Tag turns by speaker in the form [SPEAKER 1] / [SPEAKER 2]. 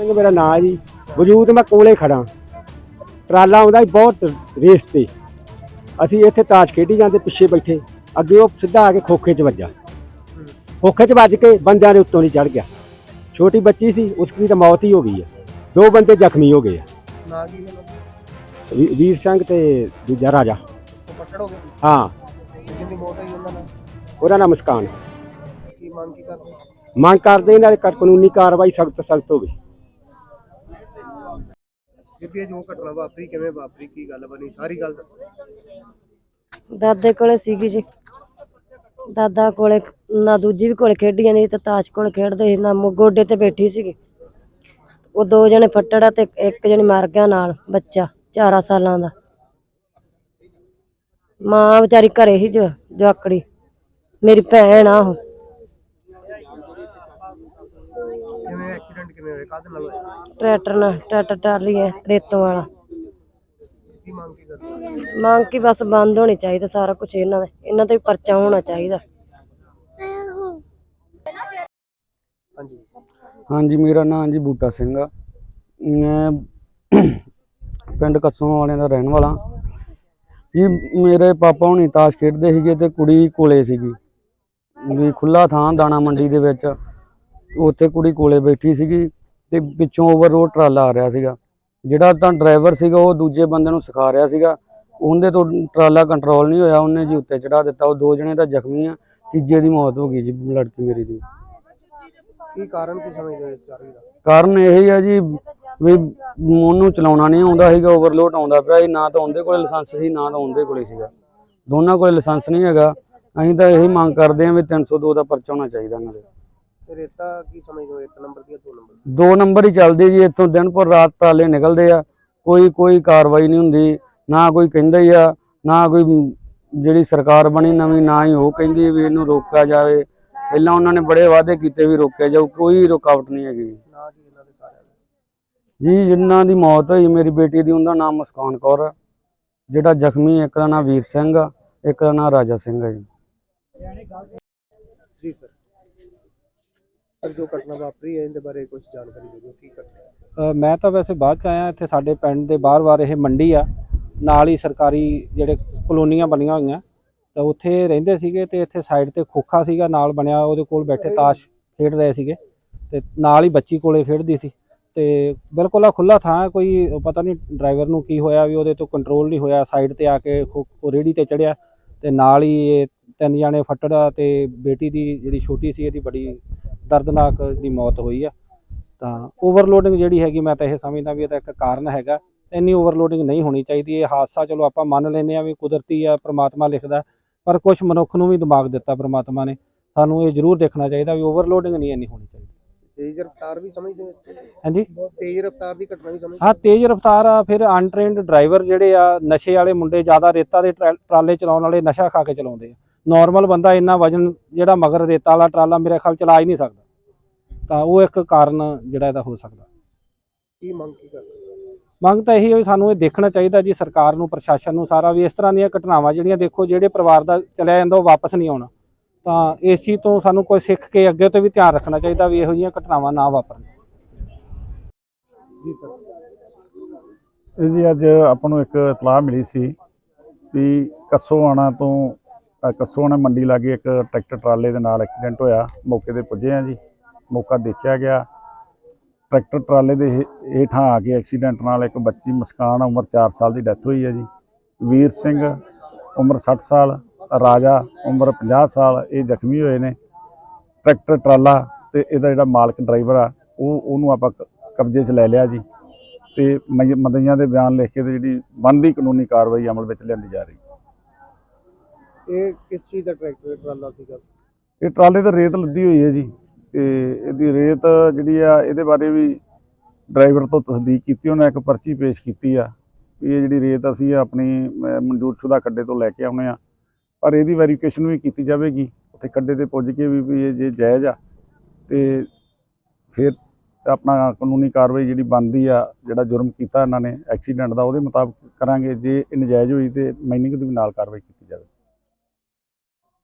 [SPEAKER 1] ਸਿੰਘ ਮੇਰਾ ਨਾਂ ਹੈ ਜੀ। ਵਜੂਦ ਮੈਂ ਕੋਲੇ ਖੜਾ ਟਰਾਲਾ ਆਉਂਦਾ ਸੀ ਬਹੁਤ ਰੇਸ ਤੇ। ਅਸੀਂ ਇੱਥੇ ਤਾਸ਼ ਖੇਡੀ ਜਾਂਦੇ ਪਿੱਛੇ ਬੈਠੇ। ਅੱਗੇ ਉਹ ਸਿੱਧਾ ਆ ਕੇ ਖੋਖੇ 'ਚ ਵੱਜਾ। ਖੋਖੇ 'ਚ ਵੱਜ ਕੇ ਬੰਦਿਆਂ ਦੇ ਉੱਤੋਂ ਦੀ ਚੜ ਗਿਆ। ਛੋਟੀ ਬੱਚੀ ਸੀ ਉਸ ਦੀ ਤਾਂ ਮੌਤ ਹੀ ਹੋ ਗਈ ਹੈ। ਦੋ ਬੰਦੇ ਜ਼ਖਮੀ ਹੋ ਗਏ ਆ।
[SPEAKER 2] ਨਾ ਕੀ ਮਤਲਬ
[SPEAKER 1] ਵੀ- ਵੀਰ ਸਿੰਘ ਤੇ ਦੂਜਾ ਰਾਜਾ।
[SPEAKER 2] ਪਕੜ ਹੋ ਗਏ?
[SPEAKER 1] ਹਾਂ।
[SPEAKER 2] ਜਿੰਨੀ ਮੌਤ ਹੋਈ ਉਹਨਾਂ ਨਾਲ?
[SPEAKER 1] ਉਹਦਾ ਨਾਮ ਮੁਸਕਾਨ।
[SPEAKER 2] ਕੀ ਮੰਗ ਕੀ ਕਰਦੇ?
[SPEAKER 1] ਮੰਗ ਕਰਦੇ ਇਹਨਾਂ ਦੇ ਕਾਨੂੰਨੀ ਕਾਰਵਾਈ ਸਖਤ ਸਖਤ ਹੋਵੇ।
[SPEAKER 2] ਬੀਬੀ ਇਹ ਜੋ ਘਟਨਾ ਵਾਪਰੀ, ਕਿਵੇਂ ਵਾਪਰੀ, ਕੀ ਗੱਲ ਬਣੀ, ਸਾਰੀ ਗੱਲ ਦੱਸੋ।
[SPEAKER 3] ਦਾਦੇ ਕੋਲੇ ਸੀਗੀ ਜੀ। ਦਾਦਾ ਕੋਲੇ ਨਾ ਦੂਜੀ ਵੀ ਕੋਲੇ ਖੇਡੀ ਜਾਂਦੀ ਤੇ ਤਾਸ਼ ਕੋਲੇ ਖੇਡਦੇ ਸੀ, ਨਾ ਗੋਡੇ ਤੇ ਬੈਠੀ ਸੀਗੀ। ਉਹ ਦੋ ਜਣੇ ਫੱਟੜਾ ਤੇ ਇੱਕ ਜਣੇ ਮਰ ਗਿਆ ਨਾਲ, ਬੱਚਾ 4 ਸਾਲਾਂ ਦਾ। ਮਾਂ ਵਿਚਾਰੀ ਘਰੇ ਹੀ ਜੋ, ਜਵਾਕੜੀ। ਮੇਰੀ ਭੈਣ ਆ ਉਹ
[SPEAKER 2] ਕਿਵੇਂ ਐਕਸੀਡੈਂਟ ਕਿਵੇਂ ਹੋਇਆ ਕਾਹਦੇ ਨਾਲ ਹੋਇਆ?
[SPEAKER 3] ਟਰੈਕਟਰ ਨਾਲ ਟਰੈਕਟਰ ਟਰਾਲੀ ਹੈ ਰੇਤੋਂ ਵਾਲਾ।
[SPEAKER 2] ਕੀ ਮੰਗ ਕੀ ਕਰਦੇ
[SPEAKER 3] ਮੰਗ ਕੀ ਬਸ ਬੰਦ ਹੋਣੀ ਚਾਹੀਦਾ ਸਾਰਾ ਕੁਝ ਇਹਨਾਂ ਦਾ ਇਹਨਾਂ ਤੇ ਪਰਚਾ ਹੋਣਾ ਚਾਹੀਦਾ।
[SPEAKER 2] ਹਾਂਜੀ।
[SPEAKER 4] ਹਾਂਜੀ ਮੇਰਾ ਨਾਮ ਜੀ ਬੂਟਾ ਸਿੰਘ ਆ। ਮੈਂ ਪਿੰਡ ਕੱਸੋਂ ਵਾਲਿਆਂ ਦਾ ਰਹਿਣ ਵਾਲਾ। ਜੀ ਮੇਰੇ ਪਾਪਾ ਹੁਣੀ ਤਾਸ਼ ਖੇਡਦੇ ਸੀਗੇ ਤੇ ਕੁੜੀ ਕੋਲੇ ਸੀਗੀ। ਵੀ ਖੁੱਲਾ ਥਾਂ ਦਾਣਾ ਮੰਡੀ ਦੇ ਵਿੱਚ ਉੱਥੇ ਕੁੜੀ ਕੋਲੇ ਬੈਠੀ ਸੀਗੀ। ਤੇ ਪਿੱਛੋਂ ਓਵਰ ਰੋਡ ਟਰਾਲਾ ਆ ਰਿਹਾ ਸੀਗਾ। ਜਿਹੜਾ ਤਾਂ ਡਰਾਈਵਰ ਸੀਗਾ ਉਹ ਦੂਜੇ ਬੰਦੇ ਨੂੰ ਸਿਖਾ ਰਿਹਾ ਸੀਗਾ। ਉਹਦੇ ਤੋਂ ਟਰਾਲਾ ਕੰਟਰੋਲ ਨਹੀਂ ਹੋਇਆ ਉਹਨੇ ਜੀ ਉੱਤੇ ਚੜਾ ਦਿੱਤਾ। ਉਹ ਦੋ ਜਣੇ ਤਾਂ ਜ਼ਖਮੀ ਆ ਤੀਜੇ ਦੀ ਮੌਤ ਹੋ ਗਈ ਜੀ ਲੜਕੀ ਮੇਰੀ ਦੀ।
[SPEAKER 2] ਕੀ ਕਾਰਨ ਕੀ ਸਮਝਦੇ ਹੋ ਇਸ ਸਾਰੀ ਦਾ?
[SPEAKER 4] ਕਾਰਨ ਇਹ ਹੀ ਆ ਜੀ ਵੀ ਉਹਨੂੰ ਚਲਾਉਣਾ ਨਹੀਂ ਆਉਂਦਾ ਸੀਗਾ ਓਵਰਲੋਡ ਆਉਂਦਾ ਪਿਆ ਸੀ। ਨਾ ਤਾਂ ਉਹਦੇ ਕੋਲੇ ਲਾਇਸੈਂਸ ਸੀ ਨਾ ਤਾਂ ਉਹਦੇ ਕੋਲੇ ਸੀਗਾ। ਦੋਨਾਂ ਕੋਲੇ ਲਾਇਸੈਂਸ ਨਹੀਂ ਹੈਗਾ। ਅਸੀਂ ਤਾਂ ਇਹੀ ਮੰਗ ਕਰਦੇ ਹਾਂ ਵੀ 302 ਦਾ ਪਰਚਾ ਹੋਣਾ ਚਾਹੀਦਾ ਇਹਨਾਂ ਦੇ।
[SPEAKER 2] ਤੇ ਰੇਤਾ ਕੀ ਸਮਝਦੇ ਹੋ? ਇੱਕ ਨੰਬਰ ਦੀ ਜਾਂ ਦੋ ਨੰਬਰ ਦੀ?
[SPEAKER 4] ਦੋ ਨੰਬਰ ਹੀ ਚੱਲਦੇ ਜੀ ਇੱਥੋਂ ਦਿਨ ਪਰ ਰਾਤ ਟਰਾਲੇ ਨਿਕਲਦੇ ਆ। ਕੋਈ ਕੋਈ ਕਾਰਵਾਈ ਨਹੀਂ ਹੁੰਦੀ ਨਾ ਕੋਈ ਕਹਿੰਦਾ ਹੀ ਆ ਨਾ ਕੋਈ ਜਿਹੜੀ ਸਰਕਾਰ ਬਣੀ ਨਵੀਂ ਨਾ ਹੀ ਉਹ ਕਹਿੰਦੀ ਵੀ ਇਹਨੂੰ ਰੋਕਿਆ ਜਾਵੇ। ਪਹਿਲਾਂ ਉਹਨਾਂ ਨੇ ਬੜੇ ਵਾਅਦੇ ਕੀਤੇ ਵੀ ਰੋਕਿਆ ਜਾਊ ਕੋਈ ਰੁਕਾਵਟ ਨਹੀਂ ਹੈਗੀ। ਜੀ ਜਿਨ੍ਹਾਂ ਦੀ ਮੌਤ ਹੋਈ ਮੇਰੀ ਬੇਟੀ ਦੀ ਉਹਦਾ ਨਾਮ ਮੁਸਕਾਨ ਕੌਰ ਆ। ਜਿਹੜਾ ਜ਼ਖਮੀ ਇੱਕ ਦਾ ਨਾਮ ਵੀਰ ਸਿੰਘ ਆ ਇੱਕ ਦਾ ਨਾਮ ਰਾਜਾ ਸਿੰਘ ਆ ਜੀ।
[SPEAKER 2] ਸਰ ਜੋ ਘਟਨਾ ਵਾਪਰੀ ਹੈ ਇਹਦੇ ਬਾਰੇ ਕੁਝ ਜਾਣਕਾਰੀ ਦੇ ਦਿਓ ਕੀ ਘਟਨਾ
[SPEAKER 5] ਮੈਂ ਤਾਂ ਵੈਸੇ ਬਾਅਦ ਚ ਆਇਆ ਇੱਥੇ ਸਾਡੇ ਪਿੰਡ ਦੇ ਬਾਹਰ-ਬਾਹਰ ਇਹ ਮੰਡੀ ਆ ਨਾਲ ਹੀ ਸਰਕਾਰੀ ਜਿਹੜੇ ਕਲੋਨੀਆਂ ਬਣੀਆਂ ਹੋਈਆਂ ਤਾਂ ਉੱਥੇ ਰਹਿੰਦੇ ਸੀਗੇ ਤੇ ਇੱਥੇ ਸਾਈਡ ਤੇ ਖੋਖਾ ਸੀਗਾ ਨਾਲ ਬਣਿਆ ਉਹਦੇ ਕੋਲ ਬੈਠੇ ਤਾਸ਼ ਖੇਡ ਰਹੇ ਸੀਗੇ ਤੇ ਨਾਲ ਹੀ ਬੱਚੀ ਕੋਲੇ ਖੇਡਦੀ ਸੀ ਤੇ ਬਿਲਕੁਲ ਆ ਖੁੱਲਾ ਥਾਂ ਕੋਈ ਪਤਾ ਨਹੀਂ ਡਰਾਈਵਰ ਨੂੰ ਕੀ ਹੋਇਆ ਵੀ ਉਹਦੇ ਤੋਂ ਕੰਟਰੋਲ ਨਹੀਂ ਹੋਇਆ ਸਾਈਡ ਤੇ ਆ ਕੇ ਉਹ ਰੇੜੀ ਤੇ ਚੜਿਆ ਤੇ ਨਾਲ ਹੀ ਇਹ ਤਿੰਨ ਜਾਣੇ ਫੱਟੜਾ ਤੇ ਬੇਟੀ ਦੀ ਜਿਹੜੀ ਛੋਟੀ ਸੀ ਇਹਦੀ ਬੜੀ ਦਰਦਨਾਕ ਦੀ ਮੌਤ ਹੋਈ ਆ ਤਾਂ ਓਵਰਲੋਡਿੰਗ ਜਿਹੜੀ ਹੈਗੀ ਮੈਂ ਤਾਂ ਇਹ ਸਮਝਦਾ ਵੀ ਇਹਦਾ ਇੱਕ ਕਾਰਨ ਹੈਗਾ ਇੰਨੀ ਓਵਰਲੋਡਿੰਗ ਨਹੀਂ ਹੋਣੀ ਚਾਹੀਦੀ ਇਹ ਹਾਦਸਾ ਚਲੋ ਆਪਾਂ ਮੰਨ ਲੈਂਦੇ ਆ ਵੀ ਕੁਦਰਤੀ ਆ ਪ੍ਰਮਾਤਮਾ ਲਿਖਦਾ ਪਰ ਕੁਝ ਮਨੁੱਖ ਨੂੰ ਵੀ ਦਿਮਾਗ ਦਿੱਤਾ ਪ੍ਰਮਾਤਮਾ ਨੇ ਸਾਨੂੰ ਇਹ ਜ਼ਰੂਰ ਦੇਖਣਾ ਚਾਹੀਦਾ ਵੀ ਓਵਰਲੋਡਿੰਗ ਨਹੀਂ ਇੰਨੀ ਹੋਣੀ ਚਾਹੀਦੀ।
[SPEAKER 2] ਤੇਜ਼ ਰਫ਼ਤਾਰ ਵੀ ਸਮਝਦੇ ਹੋ?
[SPEAKER 5] ਹਾਂਜੀ?
[SPEAKER 2] ਬਹੁਤ ਤੇਜ਼ ਰਫ਼ਤਾਰ ਦੀ ਘਟਨਾ ਵੀ ਸਮਝਦੇ
[SPEAKER 5] ਹਾਂ? ਤੇਜ਼ ਰਫ਼ਤਾਰ ਆ ਫਿਰ ਅਨਟ੍ਰੇਨਡ ਡਰਾਈਵਰ ਜਿਹੜੇ ਆ ਨਸ਼ੇ ਵਾਲੇ ਮੁੰਡੇ ਜ਼ਿਆਦਾ ਰੇਤਾ ਦੇ ਟਰਾ- ਟਰਾਲੇ ਚਲਾਉਣ ਵਾਲੇ ਨਸ਼ਾ ਖਾ ਕੇ ਚਲਾਉਂਦੇ ਆ। ਨਾਰਮਲ ਬੰਦਾ ਇੰਨਾ ਵਜਨ ਜਿਹੜਾ ਮਗਰ ਰੇਤਾ ਵਾਲਾ ਟਰਾਲਾ ਮੇਰੇ ਖਿਆਲ ਚਲਾ ਹੀ ਨਹੀਂ ਸਕਦਾ। ਤਾਂ ਉਹ ਇੱਕ ਕਾਰਨ ਜਿਹੜਾ ਇਹਦਾ ਹੋ ਸਕਦਾ।
[SPEAKER 2] ਕੀ ਮੰਗ ਕੀ ਕਰਦੇ?
[SPEAKER 5] ਮੰਗ ਤਾਂ ਇਹੀ ਹੈ ਵੀ ਸਾਨੂੰ ਇਹ ਦੇਖਣਾ ਚਾਹੀਦਾ ਜੀ ਸਰਕਾਰ ਨੂੰ ਪ੍ਰਸ਼ਾਸਨ ਨੂੰ ਸਾਰਾ ਵੀ ਇਸ ਤਰ੍ਹਾਂ ਦੀਆਂ ਘਟਨਾਵਾਂ ਜਿਹੜੀਆਂ ਦੇਖੋ ਜਿਹੜੇ ਪਰਿਵਾਰ ਦਾ ਚਲਿਆ ਜਾਂਦਾ ਉਹ ਵਾਪਸ ਨਹੀਂ ਆਉਣਾ। ਤਾਂ ਇਸ ਚੀਜ਼ ਤੋਂ ਸਾਨੂੰ ਕੋਈ ਸਿੱਖ ਕੇ ਅੱਗੇ ਤੋਂ ਵੀ ਧਿਆਨ ਰੱਖਣਾ ਚਾਹੀਦਾ ਵੀ ਇਹੋ ਜਿਹੀਆਂ ਘਟਨਾਵਾਂ ਨਾ ਵਾਪਰਨ।
[SPEAKER 2] ਜੀ ਸਰ।
[SPEAKER 6] ਇਹ ਜੀ ਅੱਜ ਆਪਾਂ ਨੂੰ ਇੱਕ ਇਤਲਾਹ ਮਿਲੀ ਸੀ ਵੀ ਕੱਸੋਆਣਾ ਤੋਂ ਅ, ਕੱਸੋਆਣਾ ਮੰਡੀ ਲਾਗੇ ਇੱਕ ਟਰੈਕਟਰ ਟਰਾਲੇ ਦੇ ਨਾਲ ਐਕਸੀਡੈਂਟ ਹੋਇਆ। ਮੌਕੇ ਤੇ ਪੁੱਜੇ ਆ ਜੀ। ਮੌਕਾ ਦੇਖਿਆ ਗਿਆ। ਟਰੈਕਟਰ ਟਰਾਲੇ ਦੇ ਹੇਠਾਂ ਆ ਕੇ ਐਕਸੀਡੈਂਟ ਨਾਲ ਇੱਕ ਬੱਚੀ ਮਸਕਾਨ ਉਮਰ 4 ਸਾਲ ਦੀ ਡੈਥ ਹੋਈ ਹੈ ਜੀ। ਵੀਰ ਸਿੰਘ ਉਮਰ 60 ਸਾਲ ਰਾਜਾ ਉਮਰ 50 ਸਾਲ ਇਹ ਜ਼ਖਮੀ ਹੋਏ ਨੇ। ਟਰੈਕਟਰ ਟਰਾਲਾ ਤੇ ਇਹਦਾ ਜਿਹੜਾ ਮਾਲਕ ਡਰਾਈਵਰ ਆ ਉਹ ਉਹਨੂੰ ਆਪਾਂ ਕ- ਕਬਜ਼ੇ 'ਚ ਲੈ ਲਿਆ ਜੀ। ਤੇ ਮਈ- ਮਦਈਆਂ ਦੇ ਬਿਆਨ ਲਿਖ ਕੇ ਤੇ ਜਿਹੜੀ ਬੰਦੀ ਕਾਨੂੰਨੀ ਕਾਰਵਾਈ ਅਮਲ ਵਿੱਚ ਲਿਆਂਦੀ ਜਾ ਰਹੀ।
[SPEAKER 2] ਇਹ ਕਿਸ ਚੀਜ਼ ਦਾ ਟਰੈਕਟਰ ਟਰਾਲਾ ਸੀਗਾ?
[SPEAKER 6] ਇਹ ਟਰਾਲੇ ਤੇ ਰੇਤ ਲੱਦੀ ਹੋਈ ਹੈ ਜੀ। ਤੇ ਇਹਦੀ ਰੇਤ ਜਿਹੜੀ ਆ ਇਹਦੇ ਬਾਰੇ ਵੀ ਡਰਾਈਵਰ ਤੋਂ ਤਸਦੀਕ ਕੀਤੀ ਉਹਨੇ ਇੱਕ ਪਰਚੀ ਪੇਸ਼ ਕੀਤੀ ਆ ਵੀ ਇਹ ਜਿਹੜੀ ਰੇਤ ਅਸੀਂ ਆਪਣੀ ਅਹ, ਮਨਜ਼ੂਰਸ਼ੁਦਾ ਖੱਡੇ ਤੋਂ ਲੈ ਕੇ ਆਉਣੇ ਆ। ਪਰ ਇਹਦੀ ਵੈਰੀਫਿਕੇਸ਼ਨ ਵੀ ਕੀਤੀ ਜਾਵੇਗੀ। ਉੱਥੇ ਖੱਡੇ ਤੇ ਪੁੱਜ ਕੇ ਵੀ ਇਹ ਜੇ ਜਾਇਜ਼ ਆ। ਤੇ ਫਿਰ ਆਪਣਾ ਕਾਨੂੰਨੀ ਕਾਰਵਾਈ ਜਿਹੜੀ ਬਣਦੀ ਆ ਜਿਹੜਾ ਜੁਰਮ ਕੀਤਾ ਇਹਨਾਂ ਨੇ ਐਕਸੀਡੈਂਟ ਦਾ ਉਹਦੇ ਮੁਤਾਬਕ ਕਰਾਂਗੇ। ਜੇ ਇਹ ਨਜਾਇਜ਼ ਹੋਈ ਤੇ ਮਾਈਨਿੰਗ ਦੇ ਵੀ ਨਾਲ ਕਾਰਵਾਈ ਕੀਤੀ